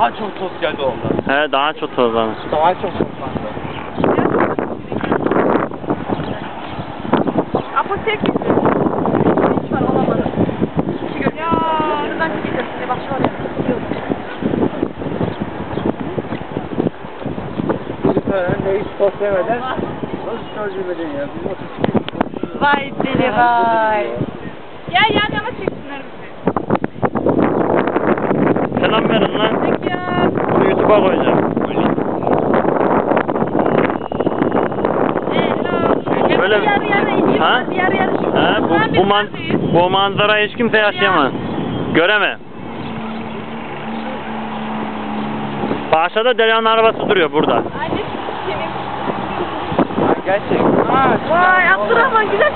daha çok toz geldi ondan. He daha çok tozlanır. Daha çok tozlandı. Apotek gitti. Hiç var olamadı. İki gün. Ya. Şuradan çıkacağız. Bak şu an. Önde hiç toz yemeden nasıl tercih edin ya? Vay deli vay. Gel yan yana çeksinler bizi. Selam verin lan. YouTube'a koyacağım. Hello. Şöyle- Yarı yarı iniyor. Ha? Yarı yarı Şu an bu, bu, man, bu manzarayı hiç kimse yaşayamaz. Göreme. Aşağıda Derya'nın arabası duruyor burada. Gerçek. Ha, Vay Abdurrahman güzel.